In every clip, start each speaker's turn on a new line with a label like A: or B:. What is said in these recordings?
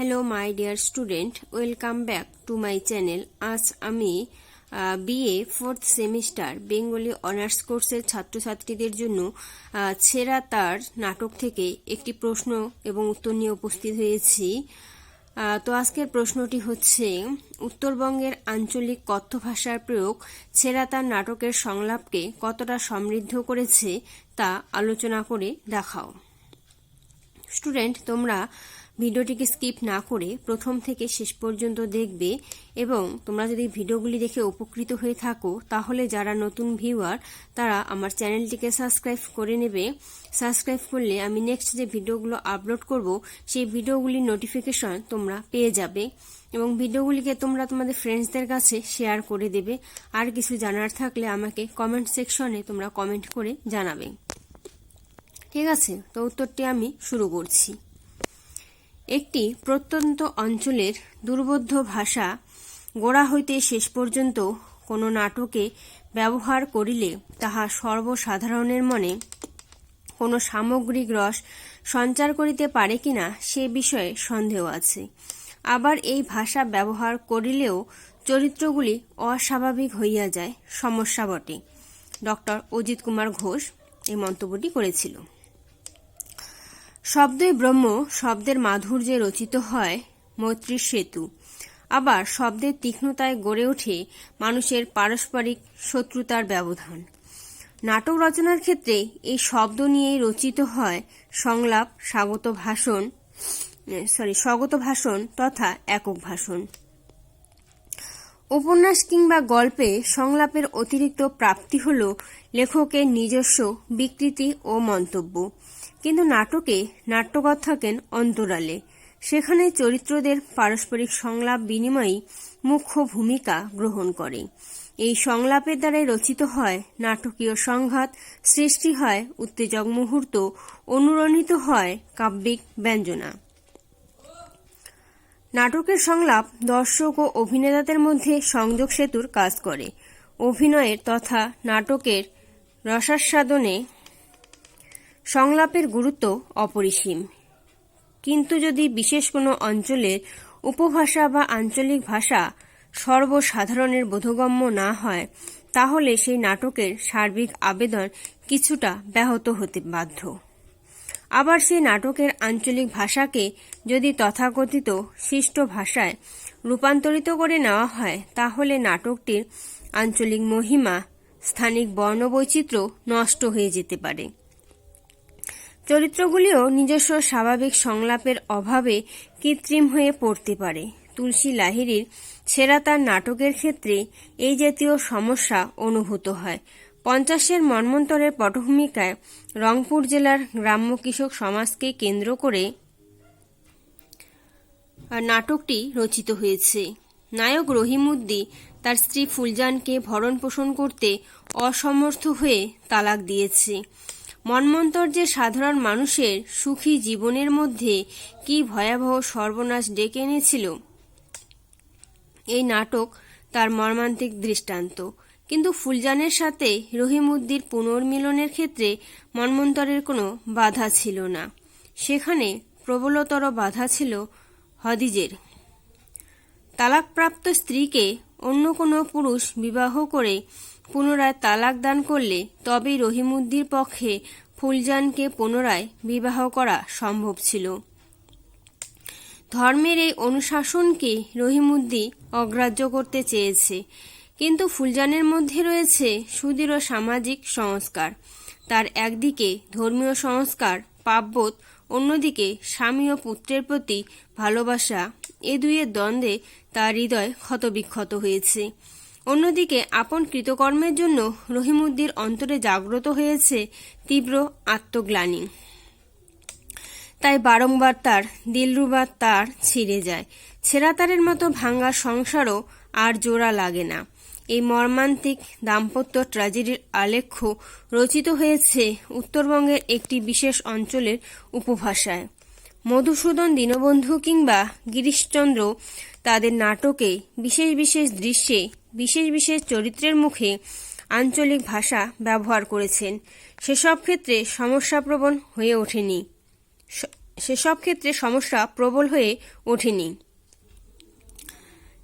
A: Hello my dear student welcome back to my channel আজ আমি BA fourth semester Bengali honours কোর্সের ছাত্রছাত্রীদের জন্য ছেঁড়া তার নাটক থেকে একটি প্রশ্ন এবং উত্তর নিয়ে উপস্থিত হয়েছি। তো আজকের প্রশ্নটি হচ্ছে, উত্তরবঙ্গের আঞ্চলিক কথ্য ভাষার প্রয়োগ ছেঁড়া তার নাটকের সংলাপকে কতটা সমৃদ্ধ করেছে তা আলোচনা করে দেখাও। স্টুডেন্ট তোমরা ভিডিওটিকে স্কিপ না করে প্রথম থেকে শেষ পর্যন্ত দেখবে এবং তোমরা যদি ভিডিওগুলি দেখে উপকৃত হয়ে থাকো, তাহলে যারা নতুন ভিউয়ার তারা আমার চ্যানেলটিকে সাবস্ক্রাইব করে নেবে। সাবস্ক্রাইব করলে আমি নেক্সট যে ভিডিওগুলো আপলোড করব, সেই ভিডিওগুলির নোটিফিকেশন তোমরা পেয়ে যাবে এবং ভিডিওগুলিকে তোমরা তোমাদের ফ্রেন্ডসদের কাছে শেয়ার করে দেবে। আর কিছু জানার থাকলে আমাকে কমেন্ট সেকশনে তোমরা কমেন্ট করে জানাবে। ঠিক আছে? তো উত্তরটি আমি শুরু করছি। একটি প্রত্যন্ত অঞ্চলের দুর্বোধ্য ভাষা গোড়া হইতে শেষ পর্যন্ত কোনো নাটকে ব্যবহার করিলে তাহা সর্বসাধারণের মনে কোনো সামগ্রিক রস সঞ্চার করিতে পারে কিনা সে বিষয়ে সন্দেহ আছে। আবার এই ভাষা ব্যবহার করিলেও চরিত্রগুলি অস্বাভাবিক হইয়া যায়, সমস্যা বটে। ডক্টর অজিত কুমার ঘোষ এই মন্তব্যটি করেছিল। শব্দই ব্রহ্ম, শব্দের মাধুর্যে রচিত হয় মৈত্রীর সেতু। আবার শব্দের তীক্ষ্ণতায় গড়ে ওঠে মানুষের পারস্পরিক শত্রুতার ব্যবধান। নাটক রচনার ক্ষেত্রে এই শব্দ নিয়েই রচিত হয় সংলাপ, স্বাগত ভাষণ সরি স্বগত ভাষণ তথা একক ভাষণ। উপন্যাস কিংবা গল্পে সংলাপের অতিরিক্ত প্রাপ্তি হল লেখকের নিজস্ব বিকৃতি ও মন্তব্য। কিন্তু নাটকে নাট্যকর থাকেন অন্তরালে। সেখানে চরিত্রদের পারস্পরিক সংলাপ বিনিময়ই মুখ্য ভূমিকা গ্রহণ করে। এই সংলাপের দ্বারাই রচিত হয় নাটকীয় সংঘাত, সৃষ্টি হয় উত্তেজক মুহূর্ত, অনুরণিত হয় কাব্যিক ব্যঞ্জনা। নাটকের সংলাপ দর্শক ও অভিনেতাদের মধ্যে সংযোগ সেতুর কাজ করে। অভিনয়ের তথা নাটকের রসাস্বাদনে সংলাপের গুরুত্ব অপরিসীম। কিন্তু যদি বিশেষ কোনো অঞ্চলের উপভাষা বা আঞ্চলিক ভাষা সর্বসাধারণের বোধগম্য না হয়, তাহলে সেই নাটকের সার্বিক আবেদন কিছুটা ব্যাহত হতে বাধ্য। আবার সেই নাটকের আঞ্চলিক ভাষাকে যদি তথাকথিত শিষ্ট ভাষায় রূপান্তরিত করে নেওয়া হয়, তাহলে নাটকটির আঞ্চলিক মহিমা, স্থানিক বর্ণবৈচিত্র্য নষ্ট হয়ে যেতে পারে। চরিত্রগুলিও নিজস্ব স্বাভাবিক সংলাপের অভাবে কৃত্রিম হয়ে পড়তে পারে। তুলসী লাহিড়ির ছেঁড়া তার নাটকের ক্ষেত্রে এই জাতীয় সমস্যা অনুভূত হয়। পঞ্চাশের মন্মন্তরের পটভূমিকায় রংপুর জেলার গ্রাম্য কৃষক সমাজকে কেন্দ্র করে নাটকটি রচিত হয়েছে। নায়ক রহিমউদ্দি তার স্ত্রী ফুলজানকে ভরণ পোষণ করতে অসমর্থ হয়ে তালাক দিয়েছে। মন্মন্তর যে সাধারণ মানুষের সুখী জীবনের মধ্যে কি ভয়াবহ সর্বনাশ ডেকে এনেছিল? এই নাটক তার মর্মান্তিক দৃষ্টান্ত। কিন্তু ফুলজানের সাথে রহিমউদ্দির পুনর্মিলনের ক্ষেত্রে মন্মন্তরের কোনো বাধা ছিল না। সেখানে প্রবলতর বাধা ছিল হদিজের। তালাকপ্রাপ্ত স্ত্রীকে অন্য কোনো পুরুষ বিবাহ করে পুনরায় তালাক দান করলে তবেই রহিমুদ্দির পক্ষে ফুলজানকে পুনরায় বিবাহ করা সম্ভব ছিল। ধর্মের এই অনুশাসনকে রহিমুদ্দি অগ্রাহ্য করতে চেয়েছে। কিন্তু ফুলজানের মধ্যে রয়েছে সুদৃঢ় সামাজিক সংস্কার। তার একদিকে ধর্মীয় সংস্কার, পাপবোধ, অন্যদিকে স্বামী ও পুত্রের প্রতি ভালোবাসা। এ দুইয়ের দ্বন্দ্বে তার হৃদয় ক্ষতবিক্ষত হয়েছে। অন্যদিকে, আপন কৃতকর্মের জন্য রহিমউদ্দির অন্তরে জাগ্রত হয়েছে তীব্র আত্মগ্লানি। তাই বারংবার তার দিলরুবা তার ছিঁড়ে যায়। ছেঁড়া তারের মতো ভাঙ্গা সংসারও আর জোড়া লাগে না। এই মর্মান্তিক দাম্পত্য ট্র্যাজেডির আলেখ্য রচিত হয়েছে উত্তরবঙ্গের একটি বিশেষ অঞ্চলের উপভাষায়। মধুসূদন দীনবন্ধু কিংবা গিরিশচন্দ্র তাদের নাটকে বিশেষ বিশেষ দৃশ্যে বিশেষ বিশেষ চরিত্রের মুখে আঞ্চলিক ভাষা ব্যবহার করেছেন। সেসব ক্ষেত্রে সমস্যাপ্রবণ হয়ে ওঠেনি। সেসব ক্ষেত্রে সমস্যা প্রবল হয়ে ওঠেনি।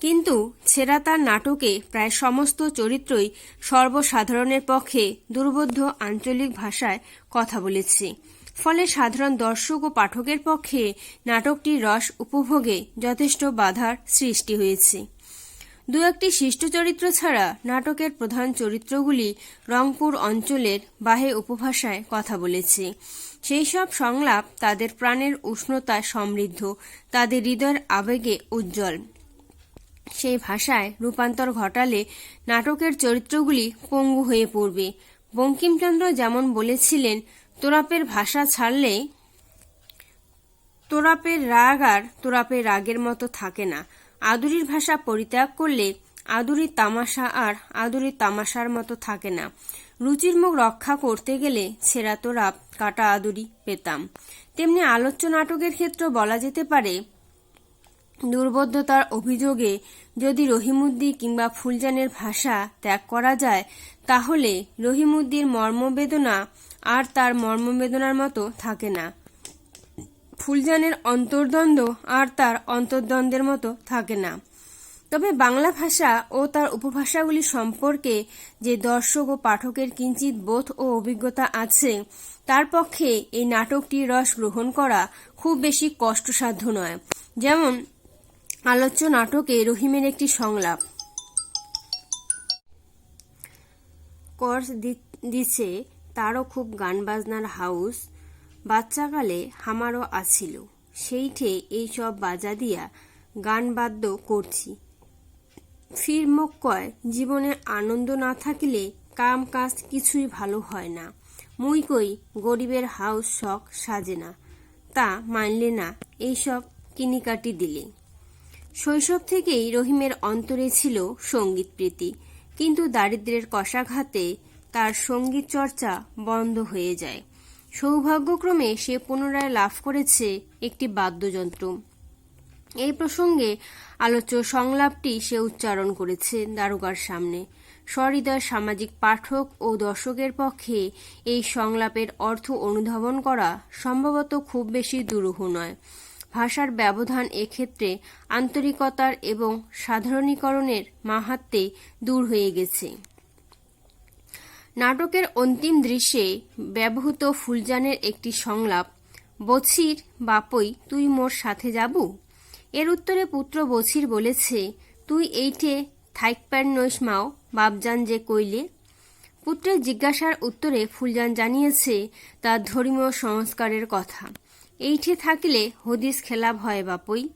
A: কিন্তু ছেঁড়া তার নাটকে প্রায় সমস্ত চরিত্রই সর্বসাধারণের পক্ষে দুর্বোধ্য আঞ্চলিক ভাষায় কথা বলেছে। ফলে সাধারণ দর্শক ও পাঠকের পক্ষে নাটকটির রস উপভোগে যথেষ্ট বাধার সৃষ্টি হয়েছে। দু একটি শিষ্ট চরিত্র ছাড়া নাটকের প্রধান চরিত্রগুলি রংপুর অঞ্চলের বাহে উপভাষায় কথা বলেছে। সেই সব সংলাপ তাদের প্রাণের উষ্ণতায় সমৃদ্ধ, তাদের হৃদয়ের আবেগে উজ্জ্বল। সেই ভাষায় রূপান্তর ঘটালে নাটকের চরিত্রগুলি পঙ্গু হয়ে পড়বে। বঙ্কিমচন্দ্র যেমন বলেছিলেন, তোরাপের ভাষা ছাড়লে তোরাপের রাগ আর তোরাপের রাগের মতো থাকে না। আদুরির ভাষা পরিত্যাগ করলে আদুরির তামাশা আর আদুরির তামাশার মতো থাকে না। রুচির মুখ রক্ষা করতে গেলে ছেঁড়া তোরাপ কাটা আদুরি পেতাম। তেমনি আলোচ্য নাটকের ক্ষেত্রে বলা যেতে পারে, দুর্বোধ্যতার অভিযোগে যদি রহিমুদ্দি কিংবা ফুলজানের ভাষা ত্যাগ করা যায়, তাহলে রহিমুদ্দির মর্মবেদনা আর তার মর্মবেদনার মতো থাকে না। ফুলজানের অন্তর্দ্বন্দ্ব আর তার অন্তর্দ্বন্দ্বের মতো থাকে না। তবে বাংলা ভাষা ও তার উপভাষাগুলি সম্পর্কে যে দর্শক ও পাঠকের কিঞ্চিত বোধ ও অভিজ্ঞতা আছে, তার পক্ষে এই নাটকটির রস গ্রহণ করা খুব বেশি কষ্টসাধ্য নয়। যেমন, আলোচ্য নাটকে রহিমের একটি সংলাপ। কোর্স দিছে, তারও খুব গান বাজনার হাউস বাচ্চাকালে হামারও আছিল। সেইঠে এইসব বাজা দিয়া গান বাদ্য করছি। ফির মুখ কয়, জীবনে আনন্দ না থাকিলে কাম কাজ কিছুই ভালো হয় না। মুই কই, গরিবের হাউস শখ সাজে না। তা মানলে না এইসব কিনিকাটি দিলে। শৈশব থেকেই রহিমের অন্তরে ছিল সংগীত প্রীতি। কিন্তু দারিদ্রের কষাঘাতে তার সংগীত চর্চা বন্ধ হয়ে যায়। সৌভাগ্যক্রমে সে পুনরায় লাভ করেছে একটি বাদ্যযন্ত্র। এই প্রসঙ্গে আলোচ্য সংলাপটি সে উচ্চারণ করেছে দারোগার সামনে। সহৃদয় সামাজিক পাঠক ও দর্শকের পক্ষে এই সংলাপের অর্থ অনুধাবন করা সম্ভবত খুব বেশি দুরূহ নয়। ভাষার ব্যবধান এক্ষেত্রে আন্তরিকতার এবং সাধারণীকরণের মাহাত্মে দূর হয়ে গেছে। নাটকের অন্তিম দৃশ্যে ব্যবহৃত ফুলজানের একটি সংলাপ, বছির, বাপই, তুই মোর সাথে যাবু? এর উত্তরে পুত্র বছির বলেছে, তুই এইটে থাইকপ্যান নইস মাও, বাপজান যে কইলে? পুত্রের জিজ্ঞাসার উত্তরে ফুলজান জানিয়েছে তার ধর্মীয় সংস্কারের কথা। এইঠে থাকলে হদিস খেলাভ হয় বাপই।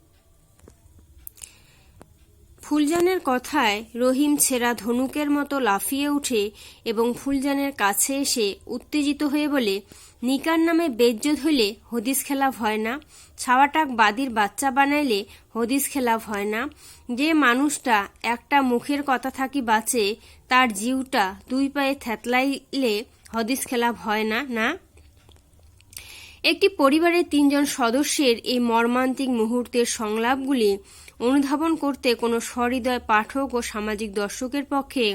A: ফুলজানের কথায় রহিম ছেঁড়া ধনুকের মতো লাফিয়ে উঠে এবং ফুলজানের কাছে এসে উত্তেজিত হয়ে বলে, নিকার নামে বেজ্জত হইলে হদিস খেলাফ হয় না। ছাওয়াটাক বাদির বাচ্চা বানাইলে হদিস খেলাফ হয় না। যে মানুষটা একটা মুখের কথা থাকি বাঁচে, তার জিউটা দুই পায়ে থেতলাইলে হদিস খেলাফ হয় না না? একটি পরিবারের তিনজন সদস্যের এই মর্মান্তিক মুহূর্তের সংলাপগুলি অনুধাবন করতে কোনো সহৃদয় পাঠক ও সামাজিক দর্শকের পক্ষে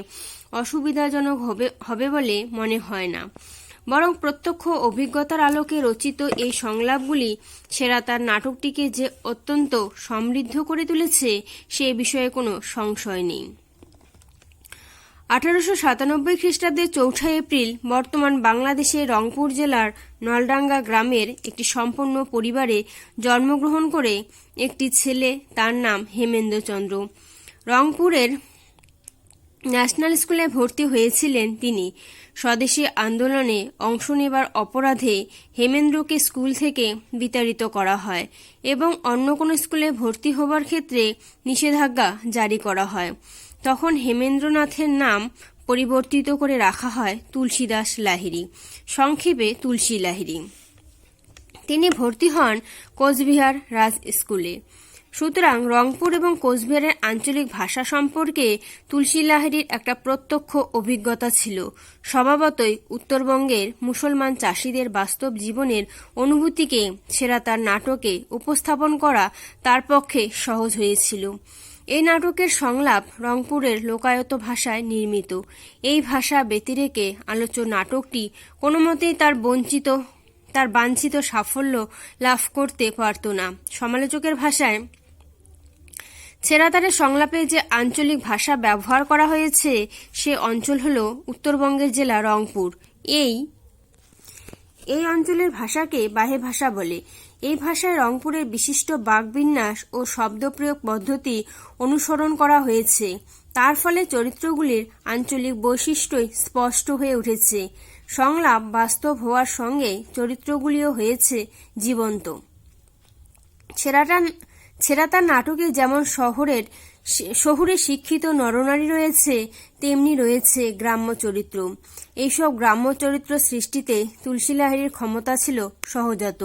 A: অসুবিধাজনক হবে হবে বলে মনে হয় না। বরং প্রত্যক্ষ অভিজ্ঞতার আলোকে রচিত এই সংলাপগুলি, সেরা তার নাটকটিকে যে অত্যন্ত সমৃদ্ধ করে তুলেছে, সে বিষয়ে কোনো সংশয় নেই। আঠারোশো সাতানব্বই খ্রিস্টাব্দের চৌঠা এপ্রিল বর্তমান বাংলাদেশের রংপুর জেলার নলডাঙ্গা গ্রামের একটি সম্পন্ন পরিবারে জন্মগ্রহণ করে একটি ছেলে, তার নাম হেমেন্দ্রচন্দ্র। রংপুরের ন্যাশনাল স্কুলে ভর্তি হয়েছিলেন তিনি। স্বদেশী আন্দোলনে অংশ নেবার অপরাধে হেমেন্দ্রকে স্কুল থেকে বিতাড়িত করা হয় এবং অন্য কোনো স্কুলে ভর্তি হবার ক্ষেত্রে নিষেধাজ্ঞা জারি করা হয়। তখন হেমেন্দ্রনাথের নাম পরিবর্তিত করে রাখা হয় তুলসীদাস লাহিড়ী, সংক্ষেপে তুলসী লাহিড়ী। তিনি ভর্তি হন কোচবিহার রাজ স্কুলে। সুতরাং রংপুর এবং কোচবিহারের আঞ্চলিক ভাষা সম্পর্কে তুলসী লাহিড়ির একটা প্রত্যক্ষ অভিজ্ঞতা ছিল। স্বভাবতই উত্তরবঙ্গের মুসলমান চাষিদের বাস্তব জীবনের অনুভূতিকে, সেরা তার নাটকে উপস্থাপন করা তার পক্ষে সহজ হয়েছিল। এই নাটকের সংলাপ রংপুরের লোকায়ত ভাষায় নির্মিত। এই ভাষা ব্যতিরেকে আলোচ্য নাটকটি কোনো মতেই তার বঞ্চিত, তার বাঞ্ছিত সাফল্য লাভ করতে পারত না। সমালোচকের ভাষায় ছেড়াতারের সংলাপে যে আঞ্চলিক ভাষা ব্যবহার করা হয়েছে, সে অঞ্চল হল উত্তরবঙ্গের জেলা রংপুর। এই এই অঞ্চলের ভাষাকে বাহে ভাষা বলে। এই ভাষায় রংপুরের বিশিষ্ট বাকবিন্যাস ও শব্দপ্রয়োগ পদ্ধতি অনুসরণ করা হয়েছে। তার ফলে চরিত্রগুলির আঞ্চলিক বৈশিষ্ট্যই স্পষ্ট হয়ে উঠেছে। সংলাপ বাস্তব হওয়ার সঙ্গে চরিত্রগুলিও হয়েছে জীবন্ত। ছেঁড়াটা ছেঁড়াতার নাটকে যেমন শহরের শহুরে শিক্ষিত নরনারী রয়েছে, তেমনি রয়েছে গ্রাম্য চরিত্র। এইসব গ্রাম্য চরিত্র সৃষ্টিতে তুলসী লাহিড়ির ক্ষমতা ছিল সহজাত।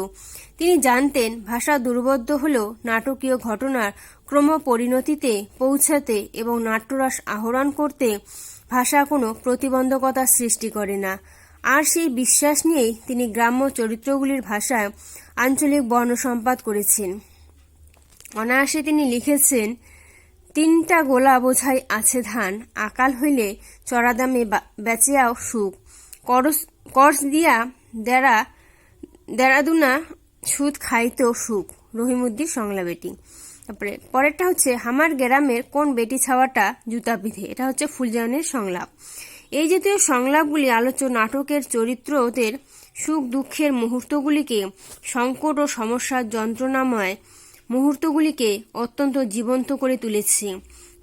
A: তিনি জানতেন ভাষা দুর্বোধ্য হলেও নাটকীয় ঘটনার ক্রম পরিণতিতে পৌঁছাতে এবং নাট্যরাস আহরণ করতে ভাষা কোনো প্রতিবন্ধকতা সৃষ্টি করে না। আর সেই বিশ্বাস নিয়েই তিনি গ্রাম্য চরিত্রগুলির ভাষায় আঞ্চলিক বর্ণসম্পাদ করেছেন। অনায়াসে তিনি লিখেছেন তিনটা গোলা বোঝাই আছে ধান, আকাল হইলে চড়া দামে বেচেয়াও সুখ। করস দিয়া দেড়া দেড়াদুনা সুদ খাইতো সুখ। রহিমুদ্দিন সংলা বেটি তারপরে, পরেরটা হচ্ছে, হামার গ্রামের কোন বেটি ছাওয়াটা জুতা পিধে? এটা হচ্ছে ফুলজানের সংলাপ। এই জাতীয় সংলাপগুলি আলোচ্য নাটকের চরিত্রদের সুখ দুঃখের মুহূর্তগুলিকে সংকট ও সমস্যার যন্ত্রণাময় মুহূর্তগুলিকে অত্যন্ত জীবন্ত করে তুলেছে।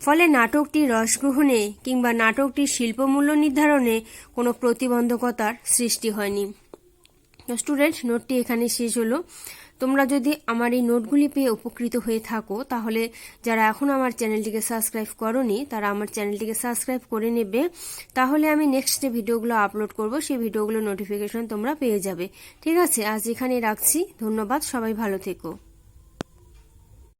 A: ফলে নাটকটির রসগ্রহণে কিংবা নাটকটির শিল্পমূল্য নির্ধারণে কোনো প্রতিবন্ধকতার সৃষ্টি হয়নি। স্টুডেন্ট, নোটটি এখানে শেষ হলো। তোমরা যদি আমার এই নোটগুলি পেয়ে উপকৃত হয়ে থাকো, তাহলে যারা এখন আমার চ্যানেলটিকে সাবস্ক্রাইব করনি, তারা আমার চ্যানেলটিকে সাবস্ক্রাইব করে নেবে। তাহলে আমি নেক্সট যে ভিডিওগুলো আপলোড করব, সেই ভিডিওগুলো নোটিফিকেশন তোমরা পেয়ে যাবে। ঠিক আছে, আজ এখানে রাখছি। ধন্যবাদ, সবাই ভালো থেকো।